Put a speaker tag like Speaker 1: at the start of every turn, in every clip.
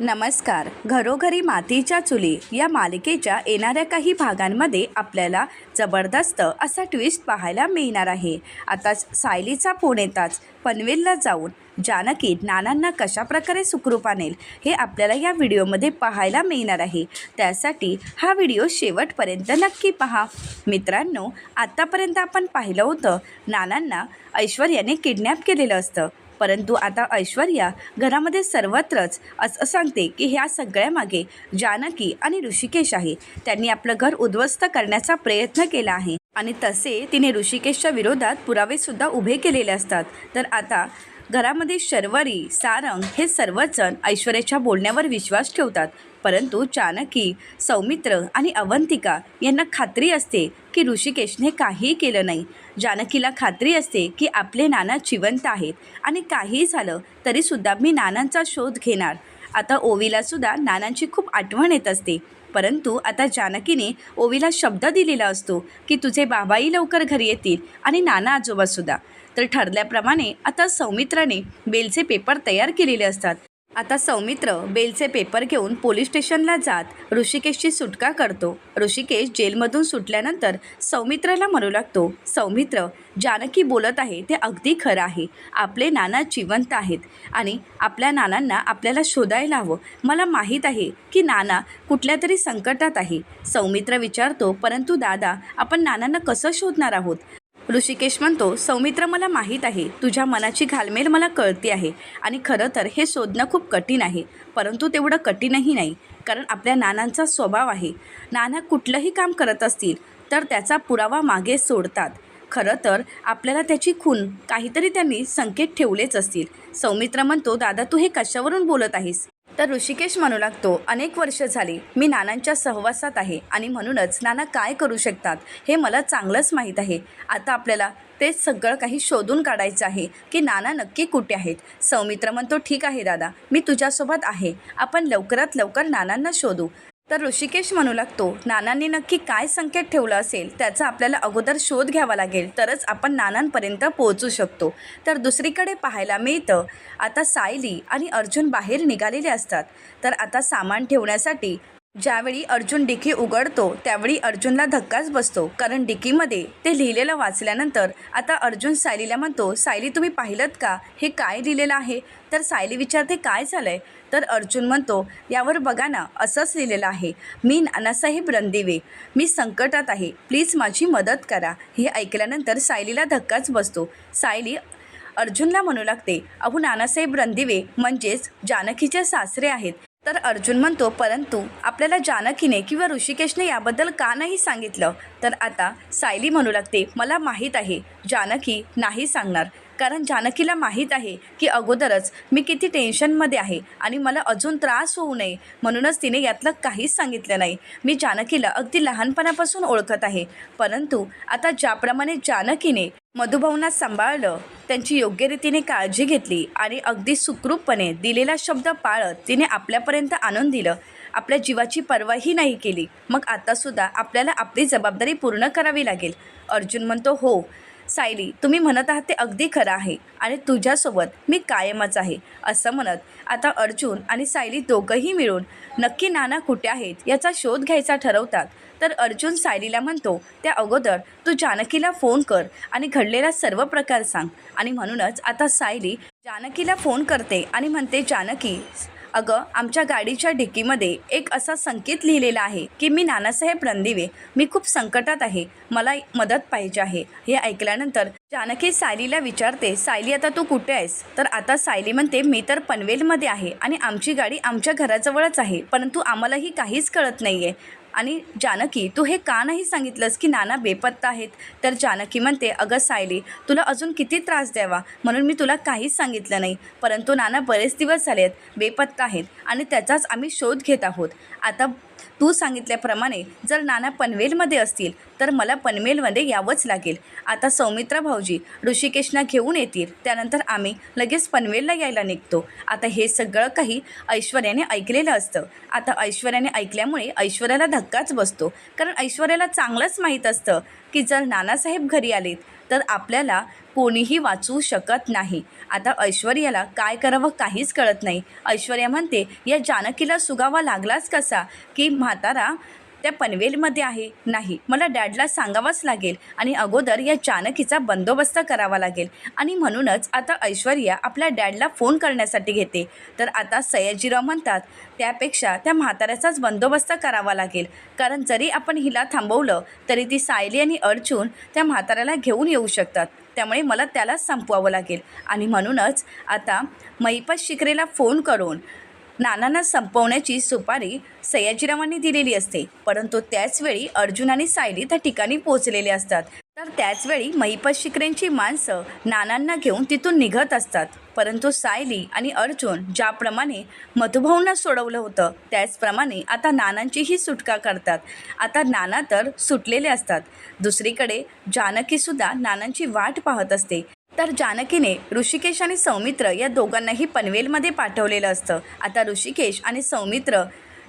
Speaker 1: नमस्कार. घरोघरी मातीच्या चुली या मालिकेच्या येणाऱ्या काही भागांमध्ये आपल्याला जबरदस्त असा ट्विस्ट पाहायला मिळणार आहे. आता सायलीचा फोन येताच पनवेलला जाऊन जानकी नानांना कशाप्रकारे सुखरूप आणेल हे आपल्याला या व्हिडिओमध्ये पाहायला मिळणार आहे. त्यासाठी हा व्हिडिओ शेवटपर्यंत नक्की पहा. मित्रांनो आत्तापर्यंत आपण पाहिलं होतं नानांना ऐश्वर्याने किडनॅप केलेलं असतं. परंतु आता ऐश्वर्या घरामध्ये सर्वत्रच असं सांगते की ह्या सगळ्यामागे जानकी आणि ऋषिकेश आहे. त्यांनी आपलं घर उद्ध्वस्त करण्याचा प्रयत्न केला आहे. आणि तसे तिने ऋषिकेशच्या विरोधात पुरावेसुद्धा उभे केलेले असतात. तर आता घरामध्ये शर्वरी सारंग हे सर्वच जण ऐश्वर्याच्या बोलण्यावर विश्वास ठेवतात. परंतु जानकी सौमित्र आणि अवंतिका यांना खात्री असते की ऋषिकेशने काहीही केलं नाही. जानकीला खात्री असते की आपले नाना जिवंत आहेत आणि काहीही झालं तरीसुद्धा मी नानांचा शोध घेणार. आता ओवीलासुद्धा नानांची खूप आठवण येत असते. परंतु आता जानकीने ओवीला शब्द दिलेला असतो की तुझे बाबाही लवकर घरी येतील आणि नाना आजोबासुद्धा तर ठरल्याप्रमाणे आता सौमित्राने बेलचे पेपर तयार केलेले असतात. आता सौमित्र बेलचे पेपर घेऊन पोलीस स्टेशनला जात ऋषिकेशची सुटका करतो. ऋषिकेश जेलमधून सुटल्यानंतर सौमित्राला म्हणू लागतो सौमित्र जानकी बोलत आहे ते अगदी खरं आहे. आपले नाना जिवंत आहेत आणि आपल्या नानांना आपल्याला शोधायला हवं. मला माहीत आहे की नाना कुठल्या तरी संकटात आहे. सौमित्र विचारतो परंतु दादा आपण नानांना कसं शोधणार आहोत? ऋषिकेश म्हणतो सौमित्र मला माहीत आहे. तुझ्या मनाची घालमेल मला कळती आहे. आणि खरं तर हे शोधणं खूप कठीण आहे. परंतु तेवढं कठीणही नाही. कारण आपल्या नानांचा स्वभाव आहे. नाना कुठलंही काम करत असतील तर त्याचा पुरावा मागे सोडतात. खरं तर आपल्याला त्याची खून काहीतरी त्यांनी संकेत ठेवलेच असतील. सौमित्र म्हणतो दादा तू हे कशावरून बोलत आहेस? तर ऋषिकेश म्हणू लागतो अनेक वर्ष झाली मी नानांच्या सहवासात आहे आणि म्हणूनच नाना काय करू शकतात हे मला चांगलंच माहीत आहे. आता आपल्याला ते सगळं काही शोधून काढायचं आहे की नाना नक्की कुठे आहेत. सौमित्र म्हणतो ठीक आहे दादा मी तुझ्यासोबत आहे. आपण लवकरात लवकर नानांना शोधू. तर ऋषिकेश म्हणू लागतो नानांनी नक्की काय संकेत ठेवलं असेल त्याचा आपल्याला अगोदर शोध घ्यावा लागेल तरच आपण नानांपर्यंत पोहोचू शकतो. तर दुसरीकडे पाहायला मिळतं आता सायली आणि अर्जुन बाहेर निघालेले असतात. तर आता सामान ठेवण्यासाठी ज्यावेळी अर्जुन डिकी उघडतो त्यावेळी अर्जुनला धक्काच बसतो कारण डिकीमध्ये ते लिहिलेलं वाचल्यानंतर आता अर्जुन सायलीला म्हणतो सायली तुम्ही पाहिलं का? हे काय लिहिलेलं आहे? तर सायली विचारते काय झालं आहे तर अर्जुन म्हणतो यावर बघा ना असंच लिहिलेलं आहे. मी नानासाहेब रणदिवे मी संकटात आहे. प्लीज माझी मदत करा. हे ऐकल्यानंतर सायलीला धक्काच बसतो. सायली अर्जुनला म्हणू लागते अहो नानासाहेब रणदिवे म्हणजेच जानकीचे सासरे आहेत. तर अर्जुन म्हणतो परंतु आपल्याला जानकीने किंवा ऋषिकेशने याबद्दल का नाही सांगितलं? तर आता सायली म्हणू लागते मला माहीत आहे. जानकी नाही सांगणार. कारण जानकीला माहीत आहे की अगोदरच मी किती टेन्शनमध्ये आहे आणि मला अजून त्रास होऊ नये म्हणूनच तिने यातलं काहीच सांगितलं नाही. मी जानकीला अगदी लहानपणापासून ओळखत आहे. परंतु आता ज्याप्रमाणे जानकीने मधुभवनात सांभाळलं त्यांची योग्य रीतीने काळजी घेतली आणि अगदी सुखरूपपणे दिलेला शब्द पाळत तिने आपल्यापर्यंत आणून दिलं. आपल्या जीवाची पर्वाही नाही केली. मग आतासुद्धा आपल्याला आपली जबाबदारी पूर्ण करावी लागेल. अर्जुन म्हणतो हो सायली तुम्ही म्हणत आहात ते अगदी खरं आहे आणि तुझ्यासोबत मी कायमच आहे असं म्हणत आता अर्जुन आणि सायली दोघंही मिळून नक्की नाना कुठे आहेत याचा शोध घ्यायचा ठरवतात. तर अर्जुन सायलीला म्हणतो त्या अगोदर तू जानकीला फोन कर आणि घडलेला सर्व प्रकार सांग. आणि म्हणूनच आता सायली जानकीला फोन करते आणि म्हणते जानकी अगं आमच्या गाडीच्या डिक्कीमध्ये एक असा संकेत लिहिलेला आहे की मी नानासाहेब रणदिवे मी खूप संकटात आहे मला मदत पाहिजे आहे. हे ऐकल्यानंतर जानकी सायलीला विचारते सायली आता तू कुठे आहेस? तर आता सायली म्हणते मी तर पनवेलमध्ये आहे आणि आमची गाडी आमच्या घराजवळच आहे परंतु आम्हालाही काहीच कळत नाही आहे आणि जानकी तू हे का नाही सांगितलंस की नाना बेपत्ता आहेत? तर जानकी म्हणते अगं सायली तुला अजून किती त्रास द्यावा? म्हणून मी तुला काहीच सांगितलं नाही. परंतु नाना बरेच दिवस झाले आहेत बेपत्ता आहेत आणि त्याचाच आम्ही शोध घेत आहोत. आता तू सांगितल्याप्रमाणे जर नाना पनवेलमध्ये असतील तर मला पनवेलमध्ये यावंच लागेल. आता सौमित्रा भाऊजी ऋषिकेशना घेऊन येतील त्यानंतर आम्ही लगेच पनवेलला यायला निघतो. आता हे सगळं काही ऐश्वर्याने ऐकलेलं असतं. आता ऐश्वर्याने ऐकल्यामुळे ऐश्वर्याला धक्काच बसतो. कारण ऐश्वर्याला चांगलंच माहीत असतं की जर नानासाहेब घरी आलेत तर आपल्याला कोणीही वाचवू शकत नाही. आता ऐश्वर्याला काय करावं काहीच कळत नाही. ऐश्वर्या म्हणते या जानकीला सुगावा लागलाच कसा? की म्हातारा त्या पनवेलमध्ये आहे. नाही मला डॅडला सांगावंच लागेल आणि अगोदर या जानकीचा बंदोबस्त करावा लागेल. आणि म्हणूनच आता ऐश्वर्या आपल्या डॅडला फोन करण्यासाठी घेते. तर आता सयाजीराव म्हणतात त्यापेक्षा त्या म्हाताऱ्याचाच बंदोबस्त करावा लागेल. कारण जरी आपण हिला थांबवलं तरी ती सायली आणि अर्जुन त्या म्हाताऱ्याला घेऊन येऊ शकतात. त्यामुळे मला त्यालाच संपवावं लागेल. आणि म्हणूनच आता महिपत शिकरेला फोन करून नानांना संपवण्याची सुपारी सयाजीरावांनी दिलेली असते. परंतु त्याचवेळी अर्जुन आणि सायली त्या ठिकाणी पोहोचलेले असतात. तर त्याचवेळी महिपत शिकरेंची माणसं नानांना घेऊन तिथून निघत असतात. परंतु सायली आणि अर्जुन ज्याप्रमाणे मधुभाऊंना सोडवलं होतं त्याचप्रमाणे आता नानांचीही सुटका करतात. आता नाना तर सुटलेले असतात. दुसरीकडे जानकीसुद्धा नानांची वाट पाहत असते. तर जानकीने ऋषिकेश आणि सौमित्र या दोघांनाही पनवेलमध्ये पाठवलेलं असतं. आता ऋषिकेश आणि सौमित्र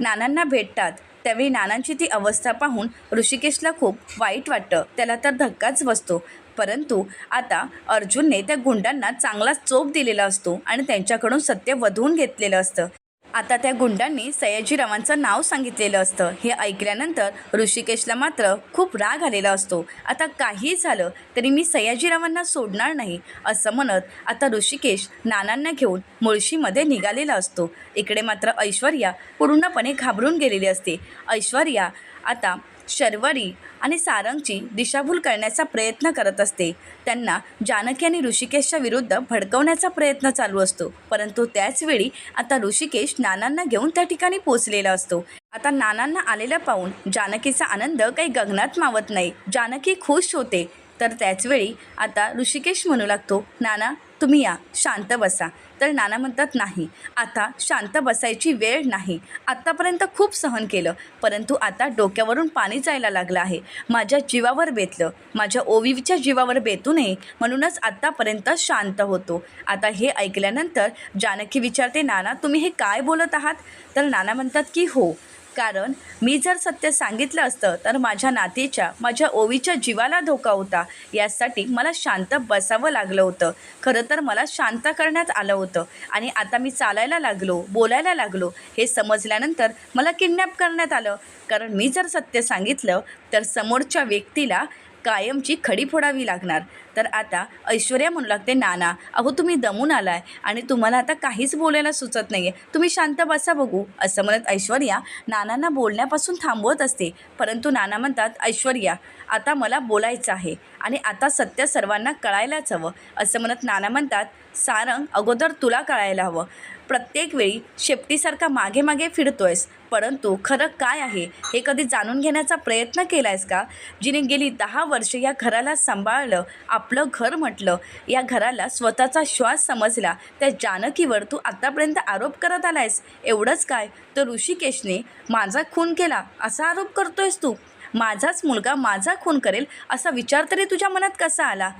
Speaker 1: नानांना भेटतात. त्यावेळी नानांची ती अवस्था पाहून ऋषिकेशला खूप वाईट वाटतं. त्याला तर धक्काच बसतो. परंतु आता अर्जुनने त्या गुंडांना चांगलाच चोप दिलेला असतो आणि त्यांच्याकडून सत्य वधवून घेतलेलं असतं. आता त्या गुंडांनी सयाजीरावांचं नाव सांगितलेलं असतं. हे ऐकल्यानंतर ऋषिकेशला मात्र खूप राग आलेला असतो. आता काही झालं तरी मी सयाजीरावांना सोडणार नाही असं म्हणत आता ऋषिकेश नानांना घेऊन मुळशीमध्ये निघालेला असतो. इकडे मात्र ऐश्वर्या पूर्णपणे घाबरून गेलेली असते. ऐश्वर्या आता शर्वरी आणि सारंगची दिशाभूल करण्याचा प्रयत्न करत असते. त्यांना जानकी आणि ऋषिकेशच्या विरुद्ध भडकवण्याचा प्रयत्न चालू असतो. परंतु त्याचवेळी आता ऋषिकेश नानांना घेऊन त्या ठिकाणी पोचलेला असतो. आता नानांना आलेला पाहून जानकीचा आनंद काही गगनात मावत नाही. जानकी खुश होते. तर त्याचवेळी आता ऋषिकेश म्हणू लागतो नाना तुम्ही या शांत बसा. तर नाना म्हणतात नाही आता शांत बसायची वेळ नाही. आत्तापर्यंत खूप सहन केलं परंतु आता डोक्यावरून पाणी जायला लागलं आहे. माझ्या जीवावर बेतलं. माझ्या ओवीच्या जीवावर बेतू नये. म्हणूनच आत्तापर्यंत शांत होतो. आता हे ऐकल्यानंतर जानकी विचारते नाना तुम्ही हे काय बोलत आहात? तर नाना म्हणतात की हो कारण मी जर सत्य सांगितलं असतं तर माझ्या नातीच्या माझ्या ओवीच्या जीवाला धोका होता. यासाठी मला शांत बसावं लागलं होतं. खरं तर मला शांत करण्यात आलं होतं. आणि आता मी चालायला लागलो बोलायला लागलो हे समजल्यानंतर मला किडनॅप करण्यात आलं. कारण मी जर सत्य सांगितलं तर समोरच्या व्यक्तीला कायमची खडी फोडावी लागणार. तर आता ऐश्वर्या म्हणू लागते नाना अहो तुम्ही दमून आलाय आणि तुम्हाला आता काहीच बोलायला सुचत नाही आहे तुम्ही शांत बसा बघू असं म्हणत ऐश्वर्या नानांना बोलण्यापासून थांबवत असते. परंतु नाना म्हणतात ऐश्वर्या आता मला बोलायचं आहे आणि आता सत्य सर्वांना कळायलाच हवं. असं म्हणत नाना म्हणतात सारंग अगोदर तुला कळायला हवं. प्रत्येक वेळी शेपटीसारखा मागे मागे फिरतोयस. परंतु खरं काय आहे हे कधी जाणून घेण्याचा प्रयत्न केला आहेस का? जिने गेली दहा वर्ष या घराला सांभाळलं आपलं घर म्हटलं या घराला स्वतःचा श्वास समजला त्या जानकीवर तू आत्तापर्यंत आरोप करत आलायस. एवढंच काय? तर ऋषिकेशने माझा खून केला असा आरोप करतोयस तू. माझाच मुलगा माझा खून करेल असा विचार तरी तुझ्या मनात कसा आला?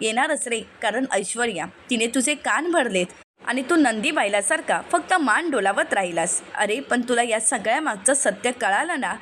Speaker 1: येणारच रे कारण ऐश्वर्या तिने तुझे कान भरलेत. आणि तू नंदी बायलासारखा फक्त मान डोलावत राहिलास. अरे पण तुला या सगळ्या मागचं सत्य कळालं ना?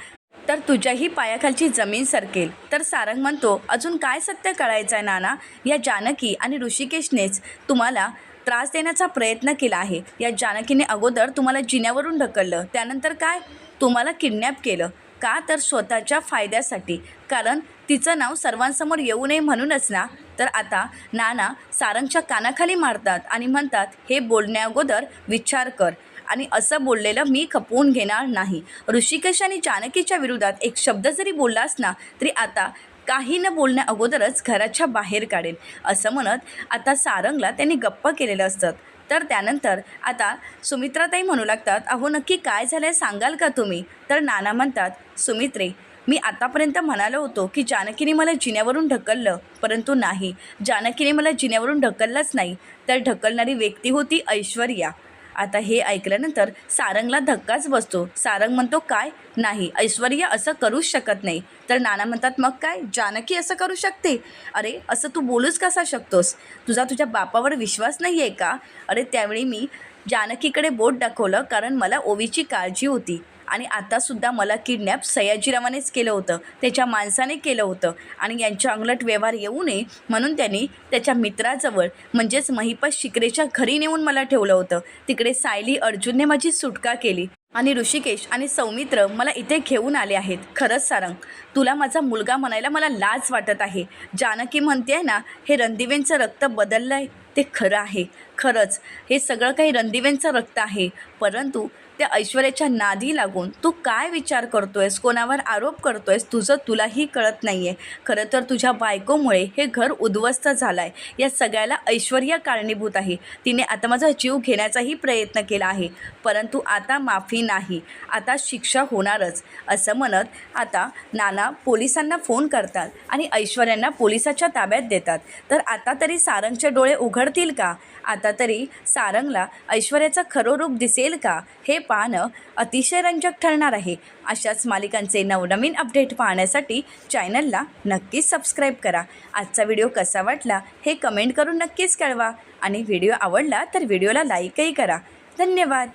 Speaker 1: तर तुझ्याही पायाखालची जमीन सरकेल. तर सारंग म्हणतो अजून काय सत्य कळायचं आहे नाना? या जानकी आणि ऋषिकेशनेच तुम्हाला त्रास देण्याचा प्रयत्न केला आहे. या जानकीने अगोदर तुम्हाला जिन्यावरून ढकललं. त्यानंतर काय? तुम्हाला किडनॅप केलं. का तर स्वतःच्या फायद्यासाठी? कारण तिचं नाव सर्वांसमोर येऊ नये म्हणूनच ना? तर आता नाना सारंगच्या कानाखाली मारतात आणि म्हणतात हे बोलण्याअगोदर विचार कर. आणि असं बोललेलं मी खपवून घेणार नाही. ऋषिकेश आणि जानकीच्या विरोधात एक शब्द जरी बोललास ना तरी आता काही न बोलण्या अगोदरच घराच्या बाहेर काढेल. असं म्हणत आता सारंगला त्यांनी गप्प केलेलं असतं. तर त्यानंतर आता सुमित्राताई म्हणू लागतात अहो नक्की काय झालं आहे सांगाल का तुम्ही? तर नाना म्हणतात सुमित्रे मी आतापर्यंत म्हणालो होतो की जानकीने मला जिन्यावरून ढकललं परंतु नाही. जानकीने मला जिन्यावरून ढकललंच नाही तर ढकलणारी व्यक्ती होती ऐश्वर्या. आता हे ऐकल्यानंतर सारंगला धक्काच बसतो. सारंग म्हणतो काय? नाही ऐश्वर्या असं करूच शकत नाही. तर नाना म्हणतात मग काय? जानकी असं करू शकते? अरे असं तू बोलूच कसा शकतोस? तुझा तुझ्या बापावर विश्वास नाही आहे का? अरे त्यावेळी मी जानकीकडे बोट दाखवलं कारण मला ओवीची काळजी होती. आणि आतासुद्धा मला किडनॅप सयाजीरावानेच केलं होतं. त्याच्या माणसाने केलं होतं. आणि यांच्या अंगलट व्यवहार येऊ नये म्हणून त्यांनी त्याच्या मित्राजवळ म्हणजेच महिपत शिकरेच्या घरी नेऊन मला ठेवलं होतं. तिकडे सायली अर्जुनने माझी सुटका केली. आणि ऋषिकेश आणि सौमित्र मला इथे घेऊन आले आहेत. खरंच सारंग तुला माझा मुलगा म्हणायला मला लाज वाटत आहे. जानकी म्हणते आहे ना हे रणदिवेंचं रक्त बदललं आहे ते खरं आहे. खरंच हे सगळं काही रणदिवेंचं रक्त आहे. परंतु त्या ऐश्वर्याच्या नादी लागून तू काय विचार करतोयस? कोणावर आरोप करतोयस? तुझं तुलाही कळत नाही आहे खरं तर तुझ्या बायकोमुळे हे घर उद्ध्वस्त झालं आहे या सगळ्याला ऐश्वर्या कारणीभूत आहे. तिने आता माझा जीव घेण्याचाही प्रयत्न केला आहे. परंतु आता माफी नाही. आता शिक्षा होणारच. असं म्हणत आता नाना पोलिसांना फोन करतात आणि ऐश्वर्यांना पोलिसाच्या ताब्यात देतात. तर आता तरी सारंगचे डोळे उघडतील का? आता तरी सारंगला ऐश्वर्याचं खरं रूप दिसेल का? हे पाहणं अतिशय रंजक ठरणार आहे. अशाच मालिकांचे नवनवीन अपडेट पाहण्यासाठी चॅनलला नक्कीच सबस्क्राईब करा. आजचा व्हिडिओ कसा वाटला हे कमेंट करून नक्कीच कळवा. आणि व्हिडिओ आवडला तर व्हिडिओला लाईकही करा. धन्यवाद.